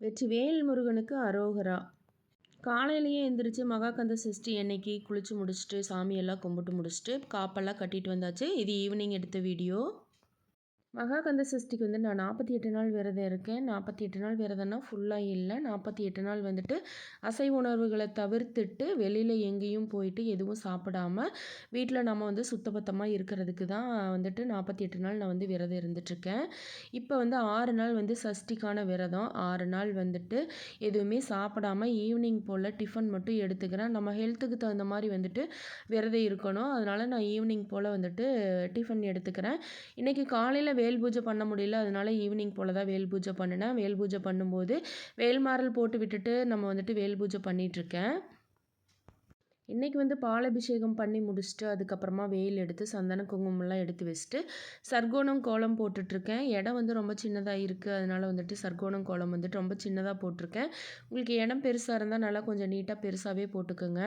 வெற்றி வேல் முருகனுக்கு அரோகரா. காலையிலேயே எந்திரிச்சு மகாகந்த சஷ்டி என்னைக்கு குளித்து முடிச்சுட்டு சாமியெல்லாம் கும்பிட்டு முடிச்சுட்டு காப்பெல்லாம் கட்டிட்டு வந்தாச்சு. இது ஈவினிங் எடுத்த வீடியோ மகாகந்த சஷ்டிக்கு வந்து நான் நாற்பத்தி எட்டு நாள் விரதம் இருக்கேன். நாற்பத்தி எட்டு நாள் விரதம்னா ஃபுல்லாக இல்லை. நாற்பத்தி எட்டு நாள் வந்துட்டு அசை உணர்வுகளை தவிர்த்துட்டு வெளியில் எங்கேயும் போயிட்டு எதுவும் சாப்பிடாம வீட்டில் நம்ம வந்து சுத்தபத்தமாக இருக்கிறதுக்கு தான் வந்துட்டு நாற்பத்தி எட்டு நாள் நான் வந்து விரதம் இருந்துட்டுருக்கேன் இப்போ வந்து ஆறு நாள் வந்து சஷ்டிக்கான விரதம். ஆறு நாள் வந்துட்டு எதுவுமே சாப்பிடாம ஈவினிங் போல் டிஃபன் மட்டும் எடுத்துக்கிறேன். நம்ம ஹெல்த்துக்கு தகுந்த மாதிரி வந்துட்டு விரதம் இருக்கணும். அதனால் நான் ஈவினிங் போல் வந்துட்டு டிஃபன் எடுத்துக்கிறேன். இன்றைக்கி காலையில் வேல் பூஜை பண்ண முடியல. அதனால ஈவினிங் போல் தான் வேல் பூஜை பண்ணினேன். வேல் பூஜை பண்ணும்போது வேல்மாரல் போட்டு விட்டுட்டு நம்ம வந்துட்டு வேல் பூஜை பண்ணிகிட்ருக்கேன் இன்றைக்கி வந்து பாலபிஷேகம் பண்ணி முடிச்சுட்டு அதுக்கப்புறமா வெயில் எடுத்து சந்தன குங்குமம்லாம் எடுத்து வச்சுட்டு சர்க்கோணம் கோலம் போட்டுட்ருக்கேன் இடம் வந்து ரொம்ப சின்னதாக இருக்குது அதனால் வந்துட்டு சர்க்கோணம் கோலம் வந்துட்டு ரொம்ப சின்னதாக போட்டிருக்கேன். உங்களுக்கு இடம் பெருசாக இருந்தால் நல்லா கொஞ்சம் நீட்டாக பெருசாகவே போட்டுக்கோங்க.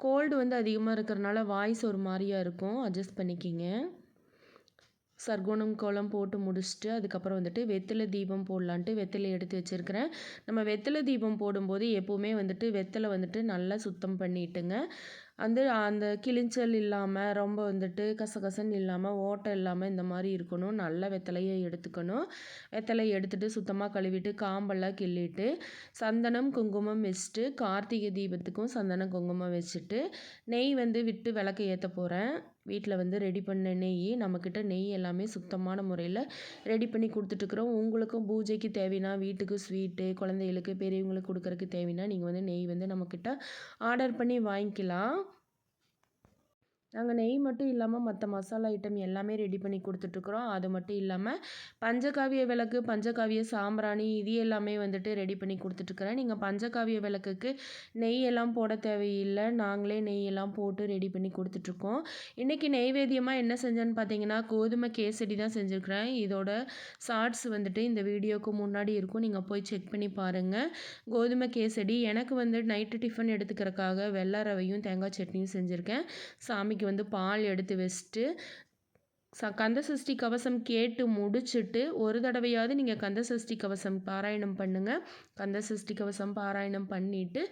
கோல்டு வந்து அதிகமாக இருக்கிறனால வாய்ஸ் ஒரு மாதிரியாக இருக்கும். அட்ஜஸ்ட் பண்ணிக்கிங்க. சர்க்குணம் கோலம் போட்டு முடிச்சுட்டு அதுக்கப்புறம் வந்துட்டு வெத்தலை தீபம் போடலான்ட்டு வெத்தலை எடுத்து வச்சுருக்கிறேன். நம்ம வெத்தலை தீபம் போடும்போது எப்போவுமே வந்துட்டு வெத்தலை வந்துட்டு நல்லா சுத்தம் பண்ணிட்டுங்க. வந்து அந்த கிளிஞ்சல் இல்லாமல் ரொம்ப வந்துட்டு கசகசன்னு இல்லாமல் ஓட்டை இல்லாமல் இந்த மாதிரி இருக்கணும். நல்ல வெத்தலையை எடுத்துக்கணும். வெத்தலையை எடுத்துகிட்டு சுத்தமாக கழுவிட்டு காம்பெல்லாம் கிள்ளிட்டு சந்தனம் குங்குமம் வச்சுட்டு கார்த்திகை தீபத்துக்கும் சந்தனம் குங்குமம் வச்சுட்டு நெய் வந்து விட்டு விளக்கு ஏற்ற போகிறேன் வீட்டில் வந்து ரெடி பண்ண நெய் நம்மக்கிட்ட நெய் எல்லாமே சுத்தமான முறையில் ரெடி பண்ணி கொடுத்துட்ருக்குறோம் உங்களுக்கும் பூஜைக்கு தேவைன்னா வீட்டுக்கு ஸ்வீட்டு குழந்தைகளுக்கு பெரியவங்களுக்கு கொடுக்குறக்கு தேவைன்னா நீங்கள் வந்து நெய் வந்து நம்மக்கிட்ட ஆர்டர் பண்ணி வாங்கிக்கலாம். நாங்கள் நெய் மட்டும் இல்லாமல் மற்ற மசாலா ஐட்டம் எல்லாமே ரெடி பண்ணி கொடுத்துட்ருக்குறோம் அது மட்டும் இல்லாமல் பஞ்சகாவிய விளக்கு பஞ்சகாவிய சாம்பிராணி இது எல்லாமே வந்துட்டு ரெடி பண்ணி கொடுத்துட்ருக்குறேன் நீங்கள் பஞ்சகாவிய விளக்குக்கு நெய் எல்லாம் போட தேவையில்லை. நாங்களே நெய் எல்லாம் போட்டு ரெடி பண்ணி கொடுத்துட்ருக்கோம் இன்றைக்கி நெய்வேத்தியமாக என்ன செஞ்சேன்னு பார்த்தீங்கன்னா கோதுமை கேசடி தான் செஞ்சுருக்குறேன். இதோட ஷார்ட்ஸ் வந்துட்டு இந்த வீடியோவுக்கு முன்னாடி இருக்கும். நீங்கள் போய் செக் பண்ணி பாருங்கள் கோதுமை கேசடி எனக்கு வந்து நைட்டு டிஃபன் எடுத்துக்கிறக்காக வெள்ளை ரவையும் தேங்காய் சட்னியும் செஞ்சுருக்கேன். சாமிக்கு வந்து பால் எடுத்து வச்சுட்டு ச கந்த சஷ்டி கவசம் கேட்டு முடிச்சுட்டு ஒரு தடவையாவது நீங்கள் கந்த சஷ்டி கவசம் பாராயணம் பண்ணுங்கள் கந்த சஷ்டி கவசம் பாராயணம் பண்ணிவிட்டு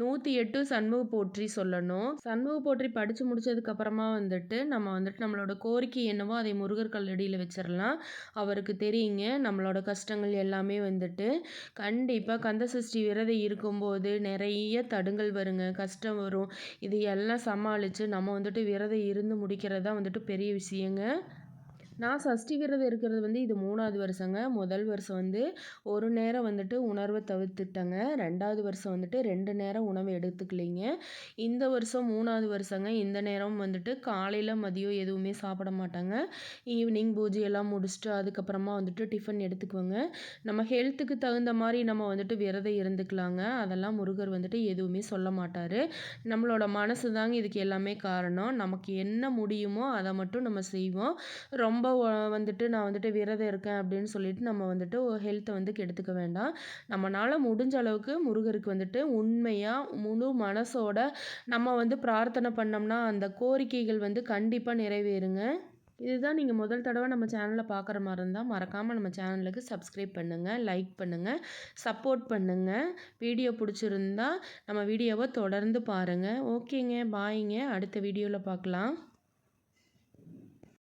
நூற்றி எட்டு சண்முக போற்றி சொல்லணும். சண்முக போற்றி படித்து முடிச்சதுக்கப்புறமா வந்துட்டு நம்ம வந்துட்டு நம்மளோட கோரிக்கை என்னவோ அதை முருகர் கல்லடியில் வச்சிடலாம் அவருக்கு தெரியுங்க நம்மளோட கஷ்டங்கள் எல்லாமே வந்துட்டு கண்டிப்பாக கந்த சஷ்டி விரதம் இருக்கும்போது நிறைய தடுங்கள் வருங்க. கஷ்டம் வரும். இது எல்லாம் சமாளித்து நம்ம வந்துட்டு விரதம் இருந்து முடிக்கிறது தான் வந்துட்டு பெரிய விஷயங்க. நான் சஷ்டி விரதம் இருக்கிறது வந்து இது மூணாவது வருஷங்க. முதல் வருஷம் வந்து ஒரு நேரம் வந்துட்டு உணர்வை தவிர்த்துட்டேங்க. ரெண்டாவது வருஷம் வந்துட்டு ரெண்டு நேரம் உணவு எடுத்துக்கலிங்க. இந்த வருஷம் மூணாவது வருஷங்க. இந்த நேரம் வந்துட்டு காலையில் மதியம் எதுவுமே சாப்பிட மாட்டாங்க. ஈவினிங் பூஜையெல்லாம் முடிச்சுட்டு அதுக்கப்புறமா வந்துட்டு டிஃபன் எடுத்துக்குவோங்க. நம்ம ஹெல்த்துக்கு தகுந்த மாதிரி நம்ம வந்துட்டு விரதம் இருந்துக்கலாங்க. அதெல்லாம் முருகர் வந்துட்டு எதுவுமே சொல்ல மாட்டார். நம்மளோட மனசு தாங்க இதுக்கு எல்லாமே காரணம். நமக்கு என்ன முடியுமோ அதை மட்டும் நம்ம செய்வோம். ரொம்ப ரொம்ப வந்துட்டு நான் வந்துட்டு விரதம் இருக்கேன் அப்படின்னு சொல்லிட்டு நம்ம வந்துட்டு ஹெல்த்தை வந்து கெடுத்துக்க வேண்டாம். நம்மளால் முடிஞ்ச அளவுக்கு முருகருக்கு வந்துட்டு உண்மையாக முழு மனசோட நம்ம வந்து பிரார்த்தனை பண்ணோம்னா அந்த கோரிக்கைகள் வந்து கண்டிப்பாக நிறைவேறுங்க. இதுதான் நீங்கள் முதல் தடவை நம்ம சேனலில் பார்க்குற மாதிரி இருந்தால் மறக்காமல் நம்ம சேனலுக்கு சப்ஸ்கிரைப் பண்ணுங்கள் லைக் பண்ணுங்கள் சப்போர்ட் பண்ணுங்கள் வீடியோ பிடிச்சிருந்தா நம்ம வீடியோவை தொடர்ந்து பாருங்கள் ஓகேங்க பாய்ங்க அடுத்த வீடியோவில் பார்க்கலாம்